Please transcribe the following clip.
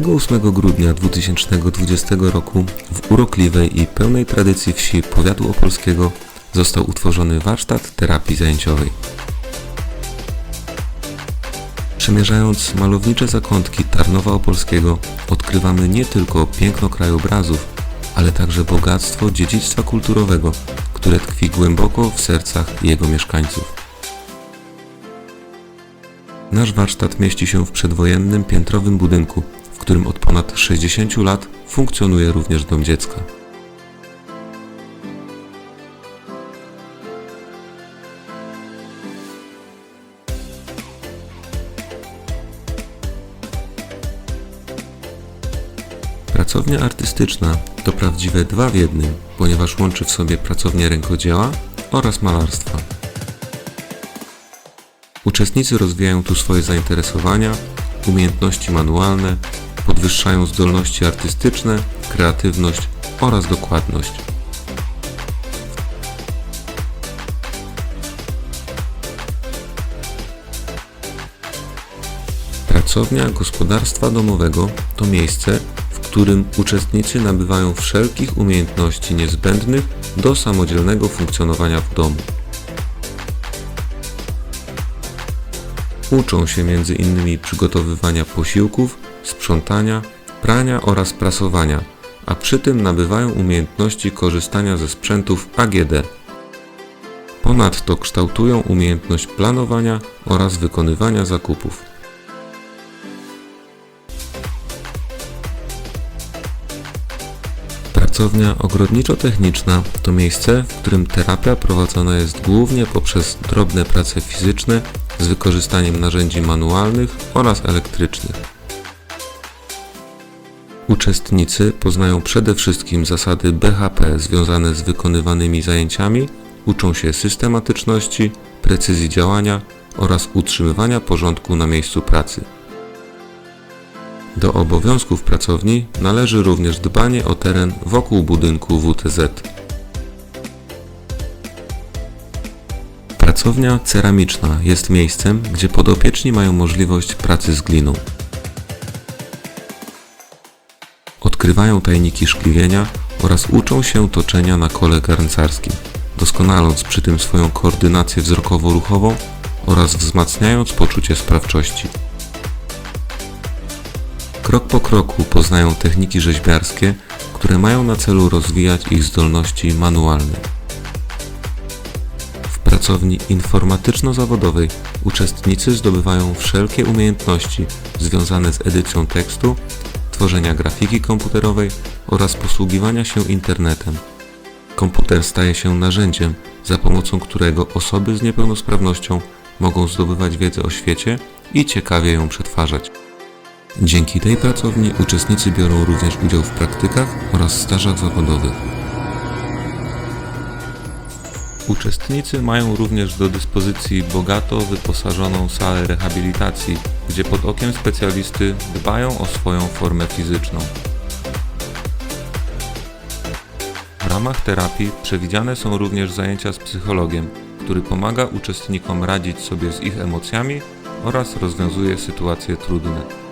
28 grudnia 2020 roku w urokliwej i pełnej tradycji wsi powiatu opolskiego został utworzony warsztat terapii zajęciowej. Przemierzając malownicze zakątki Tarnowa Opolskiego, odkrywamy nie tylko piękno krajobrazów, ale także bogactwo dziedzictwa kulturowego, które tkwi głęboko w sercach jego mieszkańców. Nasz warsztat mieści się w przedwojennym piętrowym budynku, którym od ponad 60 lat funkcjonuje również dom dziecka. Pracownia artystyczna to prawdziwe dwa w jednym, ponieważ łączy w sobie pracownię rękodzieła oraz malarstwa. Uczestnicy rozwijają tu swoje zainteresowania, umiejętności manualne, podwyższają zdolności artystyczne, kreatywność oraz dokładność. Pracownia gospodarstwa domowego to miejsce, w którym uczestnicy nabywają wszelkich umiejętności niezbędnych do samodzielnego funkcjonowania w domu. Uczą się między innymi przygotowywania posiłków, sprzątania, prania oraz prasowania, a przy tym nabywają umiejętności korzystania ze sprzętów AGD. Ponadto kształtują umiejętność planowania oraz wykonywania zakupów. Pracownia ogrodniczo-techniczna to miejsce, w którym terapia prowadzona jest głównie poprzez drobne prace fizyczne z wykorzystaniem narzędzi manualnych oraz elektrycznych. Uczestnicy poznają przede wszystkim zasady BHP związane z wykonywanymi zajęciami, uczą się systematyczności, precyzji działania oraz utrzymywania porządku na miejscu pracy. Do obowiązków pracowni należy również dbanie o teren wokół budynku WTZ. Pracownia ceramiczna jest miejscem, gdzie podopieczni mają możliwość pracy z gliną. Odkrywają tajniki szkliwienia oraz uczą się toczenia na kole garncarskim, doskonaląc przy tym swoją koordynację wzrokowo-ruchową oraz wzmacniając poczucie sprawczości. Krok po kroku poznają techniki rzeźbiarskie, które mają na celu rozwijać ich zdolności manualne. Pracowni informatyczno-zawodowej uczestnicy zdobywają wszelkie umiejętności związane z edycją tekstu, tworzenia grafiki komputerowej oraz posługiwania się internetem. Komputer staje się narzędziem, za pomocą którego osoby z niepełnosprawnością mogą zdobywać wiedzę o świecie i ciekawie ją przetwarzać. Dzięki tej pracowni uczestnicy biorą również udział w praktykach oraz stażach zawodowych. Uczestnicy mają również do dyspozycji bogato wyposażoną salę rehabilitacji, gdzie pod okiem specjalisty dbają o swoją formę fizyczną. W ramach terapii przewidziane są również zajęcia z psychologiem, który pomaga uczestnikom radzić sobie z ich emocjami oraz rozwiązuje sytuacje trudne.